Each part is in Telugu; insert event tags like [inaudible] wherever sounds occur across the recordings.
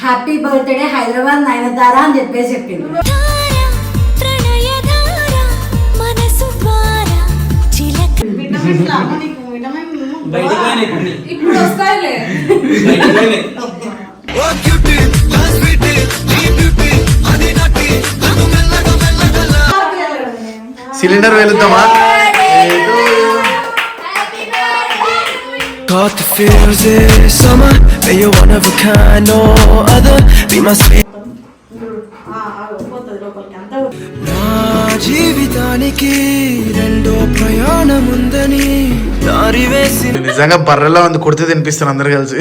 హ్యాపీ బర్త్డే హైదరాబాద్ నయనతార అని చెప్పేసి చెప్పింది. ప్రణయధార మనసు సిలిండర్ వెళుతామా Caught the feels this summer, but you're one of a kind, no other. Be my sweet. నా జీవితానికి రెండో ప్రయాణం ఉందని దారి వేసి నిజంగా బర్రెలా ఉంది కుడితే తినిపిస్తాను అందరు కలిసి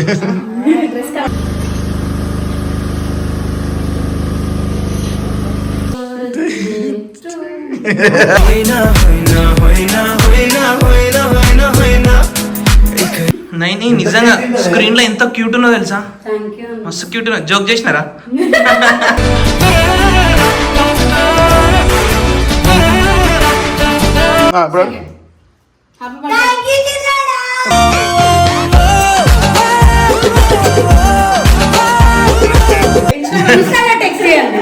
నైని నిజంగా స్క్రీన్లో ఎంత క్యూట్ ఉన్నో తెలుసా? మస్తు క్యూట్ ఉన్నది జోక్ చేసినారా? టెక్స్ట్ [laughs] చేయండి.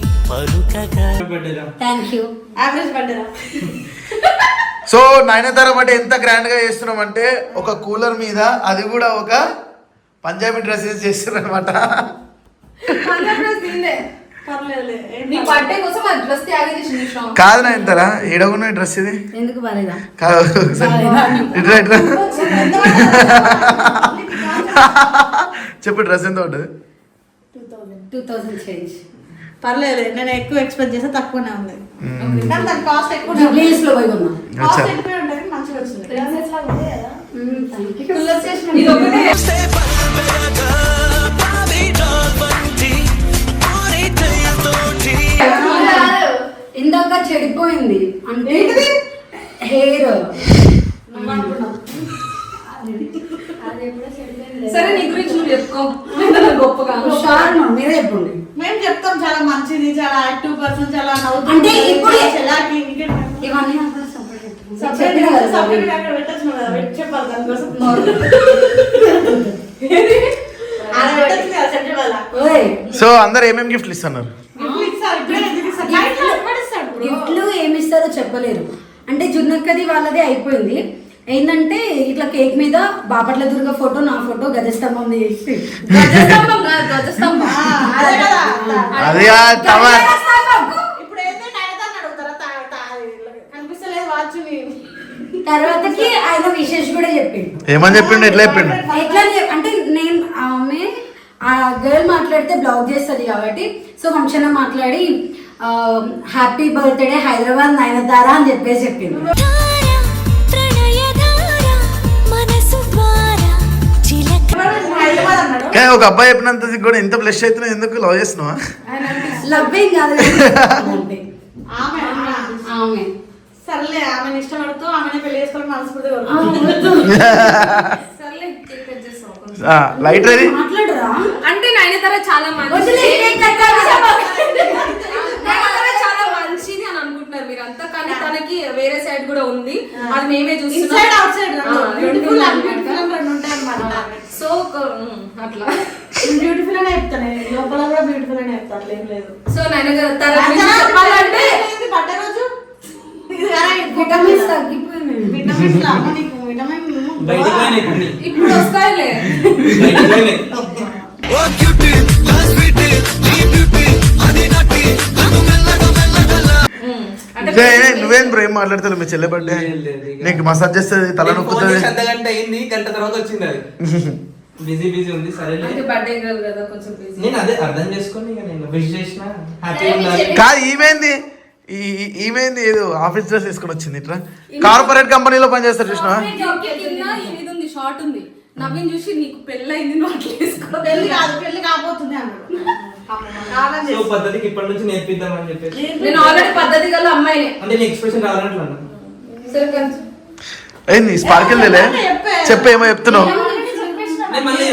సో పలుకగా థ్యాంక్ యూ యావరేజ్ పడ్డరా నయనతార బట్టి ఎంత గ్రాండ్గా చేస్తున్నాం అంటే ఒక కూలర్ మీద అది కూడా ఒక పంజాబీ డ్రెస్సెస్ చేస్తున్నారు అనమాట ఏం నీ డ్రెస్ కాదు నయనతార? ఏడగున్న డ్రెస్ ఇది? కాదు ఒకసారి. ఇట్లా ఇట్లా. చెప్పు డ్రెస్ ఎంత ఉంటుంది టూ థౌసండ్ చేంజ్ పర్లేదు నేను ఎక్కువ ఎక్స్పెక్ట్ చేస్తే తక్కువనే ఉంది. కానీ దాని కాస్ట్ ఎక్కువ జూబ్లీస్లో పోయి కొన్నా. అచ్చా. కాస్ట్ ఎక్కువ ఉంటుంది మంచిగా వచ్చింది థ్యాంక్ యూ ఇది ఒకటే ఇందాక చెడిపోయింది. అంటే హెయిర్. సరే నీ గురించి నువ్వు చెప్పుకో. గొప్పగా. మీరే చెప్పండి. మేము చెప్తాం చాలా మంచిది చాలా యాక్టివ్ పర్సన్ చాలా నవ్వుతుంది. అంటే ఇప్పుడు-? ఇవన్నీ [laughs] సో అందరు ఏమేమి గిఫ్ట్లు ఇస్తున్నారు? గిఫ్ట్లు ఏమి ఇస్తారో చెప్పలేరు. అంటే జున్నక్కది వాళ్ళదే అయిపోయింది. ఏంటంటే ఇట్లా కేక్ మీద బాపట్ల దుర్గ ఫోటో నా ఫోటో గజస్తంభం. తర్వాతకి ఆయన విశేష్ కూడా చెప్పిండు. ఏమని చెప్పిండు? ఎట్లా చెప్పిండు? ఎట్లా అంటే నేను ఆమె ఆ గర్ల్ మాట్లాడితే బ్లాక్ చేస్తుంది కాబట్టి సో వంశన మాట్లాడి హ్యాపీ బర్త్డే హైదరాబాద్ నయనతార అని చెప్పేసి చెప్పింది కానీ ఒక అబ్బాయి చెప్పినంత కూడా ఎంత బ్లెష్ అవుతున్నావు ఎందుకు లవ్ చేస్తున్నావా? ఏం కాదు. ఆమె ఆమె. సర్లే ఆమెను ఇష్టపడుతూ ఆమెనే పెళ్ళి మనస్ఫూర్తిగా లైట్ అది మాట్లాడరా? అంటే చాలా చేస్తావా? నయనతార చాలా మంచిది అని అనుకుంటున్నారు మీరు అంతా కానీ తనకి వేరే సైడ్ కూడా ఉంది. అది మేమే అట్లా. [laughs] బ్యూటిఫుల్ అనే చెప్తాను నేను. లోపల కూడా బ్యూటిఫుల్ అనే చెప్తాను అట్లా ఏం లేదు. సో రోజు? విటమిన్స్ తగ్గిపోయింది. విటమిన్స్ నీకు? విటమిన్. ఇప్పుడు వస్తాయిలే. పోయినాయి. అంటే జే, నువ్వేం బ్రో ఏం మాట్లాడతావు మీ చెల్లె బర్త్డే. నీకు మసాజ్ చేస్తుంది తల నేను అయింది గంట తర్వాత వచ్చింది అది. [laughs] బిజీ బిజీ ఉంది సరేలే. అంటే బర్త్డే గర్ల్ కదా కొంచెం. నేను అదే అర్థం చేసుకొని ఇక నేను విష్ చేసిన హ్యాపీ ఉండాలి కాదు ఈమెంది? ఈమెంది ఏదో ఆఫీస్ డ్రెస్ తీసుకొని వచ్చింది ఇట్లా. కార్పొరేట్ కంపెనీలో పనిచేస్తారు చూసినా? ఇది ఉంది షార్ట్ ఉంది. నవీన్ చూసి నీకు పెళ్ళయింది నువ్వు అట్లా వేసుకో. పెళ్ళి కాదు పెళ్ళి కాబోతుంది అన్నాడు కాలం సో చేసి. పద్ధతికి ఇప్పటి నుంచి నేర్పిద్దామని చెప్పేసి. నేను ఆల్రెడీ పద్ధతి గల అమ్మాయినే. అంటే నీ ఎక్స్ప్రెషన్ రావాలంటే అన్నా. సరే కొంచెం. ఏంది స్పార్కిల్ తెలియే చెప్పు. ఏమో చెప్తున్నావు. నేను మళ్ళీ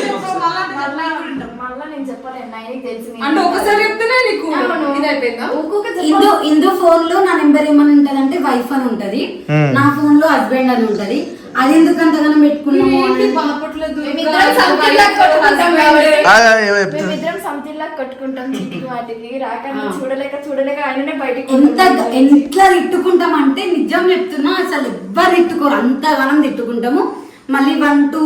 అంటే ఒకసారి నీకు. ఇది అయిపోయిందా ఇందు ఇందు ఫోన్లో నా నెంబర్ ఏమని ఉంటది వైఫ్ అని ఉంటది. నా ఫోన్లో హస్బెండ్ అని ఉంటది. అది ఎందుకు అంతగానం పెట్టుకున్నాము ఎంత. ఎంత తిట్టుకుంటాం అంటే నిజం చెప్తున్నా అసలు ఎవ్వరు తిట్టుకోరు. అంతగానం తిట్టుకుంటాము. మళ్ళీ వన్ టూ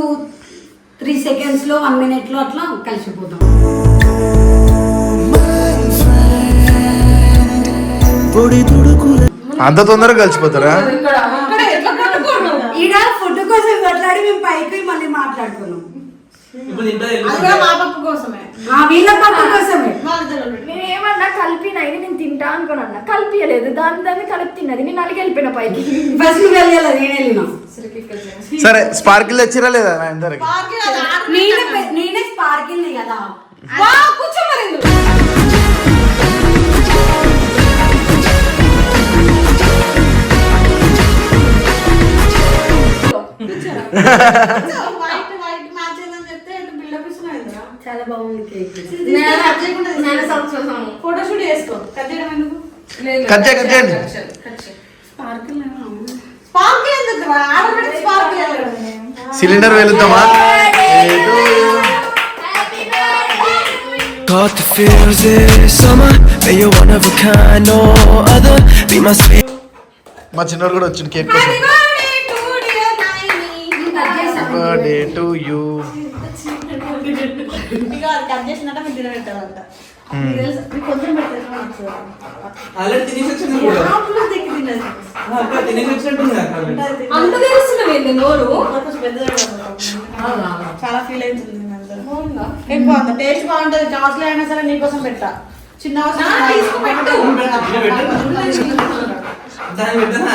త్రీ సెకండ్స్లో వన్ మినిట్లో అట్లా కలిసిపోతాం. అంత తొందరగా కలిసిపోతారా? ఈడ ఫుడ్ కోసం కొట్లాడి మేము పైకి మళ్ళీ మాట్లాడుకున్నాం. ఇప్పుడు కూడా మా పప్పు కోసమే. ఆ వీళ్ళ పక్క కోసమే. వాళ్ళిద్దరు నేను ఏమన్నా కలిపి నైన్ నేను తింటా అనుకుని అన్నా కలిపియలేదు. దాని దాన్ని కలిపి తిన్నది. నేను అలాగే వెళ్ళిపోయిన పైకి. ఫస్ట్ నువ్వు వెళ్ళాలి? నేను వెళ్ళినా. సరే స్పార్కిల్ తెచ్చిరా లేదా నా అందరికి నేనే నేనే స్పార్కిల్ కదా [laughs] మరి ఇందులో. వైట్ వైట్ మ్యాచ్ అయిందని చెప్తే ఇటు బిల్డప్ ఇస్తున్నాయి చాలా బాగుంది కేక్ ఫోటో షూట్ చేసుకో కట్ చేయడం ఎందుకు లేదు, కట్ చేయి, కట్ చేయండి. కట్ చేయి, కట్ చేయి. స్పార్క్ ఎందుకు ఆర్డర్ పెట్టి స్పార్క్ సిలిండర్ వెళుతామా Caught the feels this summer. But you're one of a kind, no other. Be my sweet. మా చిన్నోడు కూడా వచ్చింది కేక్ కోసం. బర్త్డే టు యూ ఆల్రెడీ తినేసి వచ్చింది కూడా. తిక్కి తిన్నది ఆ, అక్క తినేసి వచ్చినట్టుంది. అంత తెలుస్తున్నావు ఏంది నోరు? చాలా ఫీల్ అవుతుంది. ఎక్కువ టేస్ట్ బాగుంటది. అయినా సరే నీకోసం పెట్టా. చిన్న. దాన్ని పెట్టనా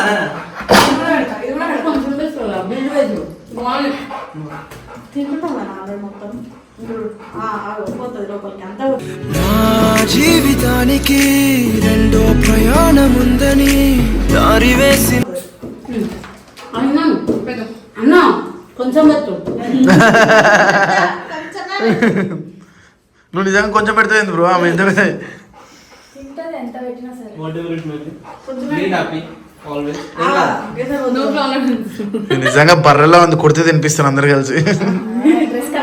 మొత్తం? నా జీవితానికి రెండో ప్రయాణముందని దారి వేసి అన్నా అన్నా కొంచెం పెట్టు. నువ్వు నిజంగా కొంచెం పెడితే బ్రో? ఆమె ఎంత. నిజంగా బర్రెలా ఉంది కుడితే తినిపిస్తాను అందరు కలిసి డ్రెస్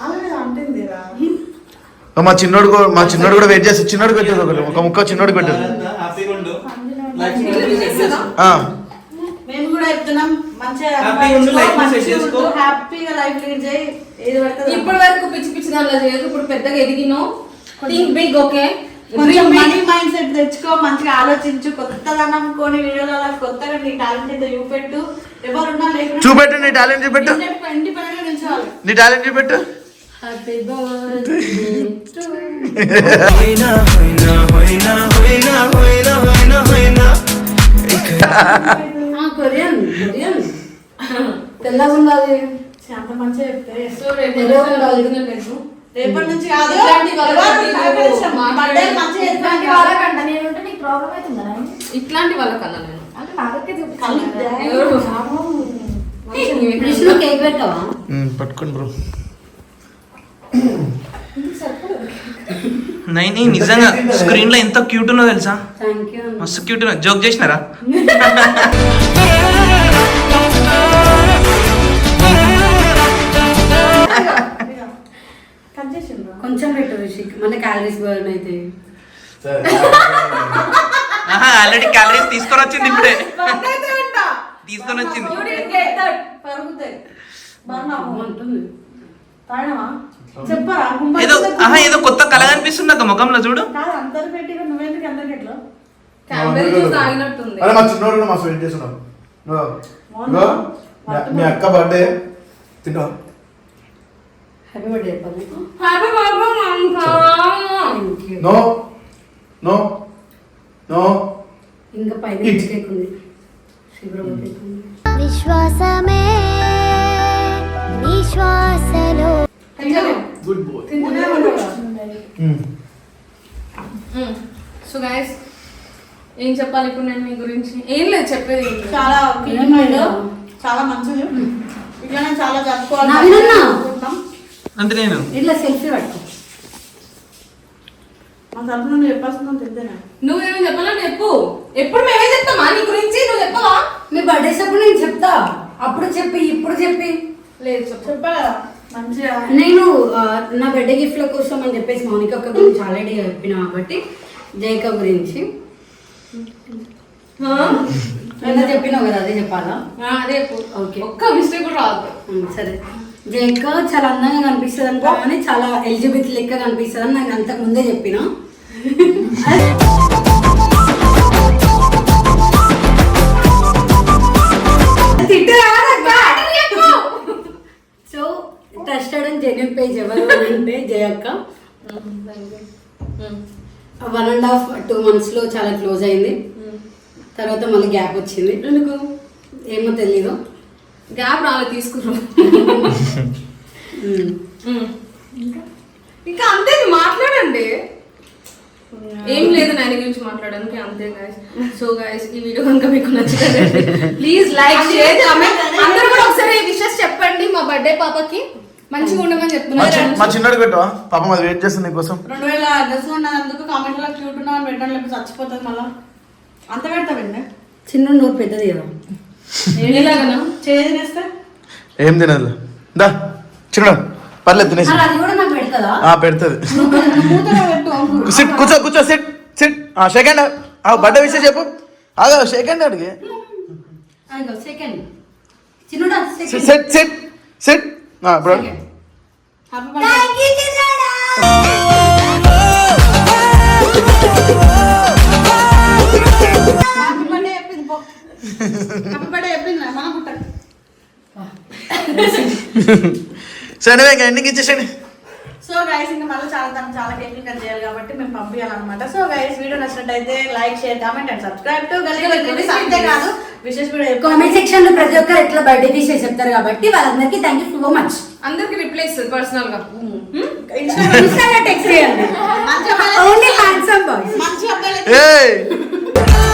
ఆల్రెడీ అంటుంది రా మా చిన్నోడు కూడా మా చిన్నోడు కూడా వెయిట్ చేసి చిన్నోడు పెట్టేది ఒకటి ఒక ముక్క చిన్నోడు? ఆ, మేము కూడా చెప్తున్నాం. హ్యాపీగా లైఫ్ లీడ్ చేయి ఇప్పటి వరకు పిచ్చి పిచ్చి దానిలో చేయదు ఇప్పుడు పెద్దగా ఎదిగినో. థింక్ బిగ్ ఓకే కొంచెం మనీ మైండ్ సెట్ తెచ్చుకో మంచిగా ఆలోచించు కొత్తదనం కొని వీడియోలలో కొత్తగా నీ టాలెంట్ ఏదో చూపెట్టు. ఎవరున్నా లేకుండా చూపెట్టు నీ టాలెంట్ చూపెట్టు. నీ టాలెంట్ చూపెట్టు. Happy Korean Korean. తెల్లగా ఉండాలి అంత మంచిగా చెప్తే. రేపటి నుంచి కాదు. ఇట్లాంటి వాళ్ళకంట నేనుంటే నీకు ప్రాబ్లం అవుతుందా? నాయన? ఇట్లాంటి వాళ్ళకన్నా నేను. అంటే పట్టుకోండి బ్రో. నైని నిజంగా స్క్రీన్లో ఎంత క్యూట్ ఉన్నో తెలుసా? మస్తు క్యూట్ ఉన్నది జోక్ చేసినారా? కొంచెం పెట్టు రిషిక్ మళ్ళీ క్యాలరీస్ బర్న్ అయితే ఆహా ఆల్రెడీ క్యాలరీస్ తీసుకొని వచ్చింది ఇప్పుడే. తీసుకొని వచ్చింది. ఏదో. ఆహా ఏదో కొత్త కళ కనిపిస్తుంది అక్క ముఖంలో చూడు. అరే మా చిన్నోడు కూడా మా స్వీట్ చేస్తున్నాడు. ఇగో, ఇగో, మీ- అక్క బర్త్డే తింటా హ్యాపీ బర్త్డే చెప్పాలి నీకు happy birthday Thank you. No no no ఇంకా పైన It. కేక్ ఉంది శివరామ కేక్ ఉంది విశ్వాసమే నిశ్వాసలో గుడ్ బాయ్ సో గైస్ ఏం చెప్పాలి ఇప్పుడు నేను మీ గురించి? ఏం లేదు చెప్పేది. చాలా క్లీన్ మైండ్ చాలా మంచిది. ఇట్లానే చాలా జరుపుకోవాలి. అంటే నేను ఇట్లా సెల్ఫీ పట్టుకో. మా తరఫు నుండి చెప్పాల్సిందో తెలియదేనా నువ్వేమేం చెప్పాలని చెప్పు. ఎప్పుడు మేమే చెప్తామా నీ గురించి? నువ్వు చెప్పవా? మీ బర్త్డేస్ అప్పుడు నేను చెప్తా. అప్పుడు చెప్పి ఇప్పుడు చెప్పి. లేదు చెప్పు. చెప్పా నేను నా బర్త్డే గిఫ్ట్ల కోసం అని చెప్పేసి మౌనిక అక్క గురించి ఆల్రెడీ చెప్పిన కాబట్టి జైక గురించి. చెప్పినావు కదా అదే చెప్పాలా? అదే ఓకే. ఒక్క మిస్టేక్ కూడా రాదు. సరే. జైక చాలా అందంగా కనిపిస్తుంది అనుకో కానీ చాలా ఎలిజిబిలిటీ లెక్క కనిపిస్తుంది అని నాకు అంతకు ముందే చెప్పిన. [laughs] పేజ్ ఎవరు అంటే జయక్క. వన్ అండ్ హాఫ్ టూ మంత్స్లో చాలా క్లోజ్ అయింది. తర్వాత మళ్ళీ గ్యాప్ వచ్చింది. ఎందుకు? ఏమో తెలీదు. గ్యాప్ తీసుకురు. ఉమ్. ఇంకా? అంతే మాట్లాడండి. ఏం లేదు నాని గురించి మాట్లాడడానికి అంతే గాయస్ సో గాయస్ ఈ వీడియో కనుక మీకు నచ్చినట్లయితే ప్లీజ్ లైక్ షేర్ కామెంట్ అందరూ కూడా ఒకసారి విషెస్ చెప్పండి మా బర్త్డే పాపకి. మంచిగా ఉండమని చెప్తున్నారు. మా చిన్నడు పెట్టవా పాపం అది వెయిట్ చేస్తుంది నీకోసం. రెండు వేల డ్రెస్ ఉన్నందుకు కామెంట్లో క్యూట్ ఉన్నావు అని పెట్టడం లేకపోతే చచ్చిపోతుంది మళ్ళా. అంత పెడతావండి చిన్న నోరు పెద్దది కదా. ఎలాగనా చేసి నేస్తే ఏం తినదు. దా చిన్నడు పర్లేదు తినేసి. మరి అది కూడా నాకు పెడతదా. సిట్ కూర్చో కూర్చో సిట్ సిట్. సెకండ్ ఆ బర్త్డే విషయం చెప్పు. ఆగా సెకండ్ అడిగి. అదిగో సెకండ్ చిన్నడా సెకండ్ సిట్ సిట్ సిట్. సరే [laughs] ఇంకా ఎన్నికి ఇచ్చేసండి సో గైస్ ఇంకా మళ్ళీ చాలా తను చాలా కేకులు కట్ చేయాలి కాబట్టి మేము పంపించాలన్నమాట. సో గైస్ వీడియో నచ్చినట్టయితే like share comment and subscribe to video comment సెక్షన్లో ప్రతి ఒక్కరు ఎట్లా బర్త్డే విషెస్ చెప్తారు కాబట్టి వాళ్ళందరికీ థ్యాంక్ యూ సో మచ్ అందరికి రిప్లై ఇస్తుంది పర్సనల్గా. ఇన్స్టాగ్రామ్ టెక్స్ట్ [laughs] చేయండి. మంచి ఓన్లీ హ్యాండ్సమ్ బాయ్స్ మంచి అబ్బాయిలు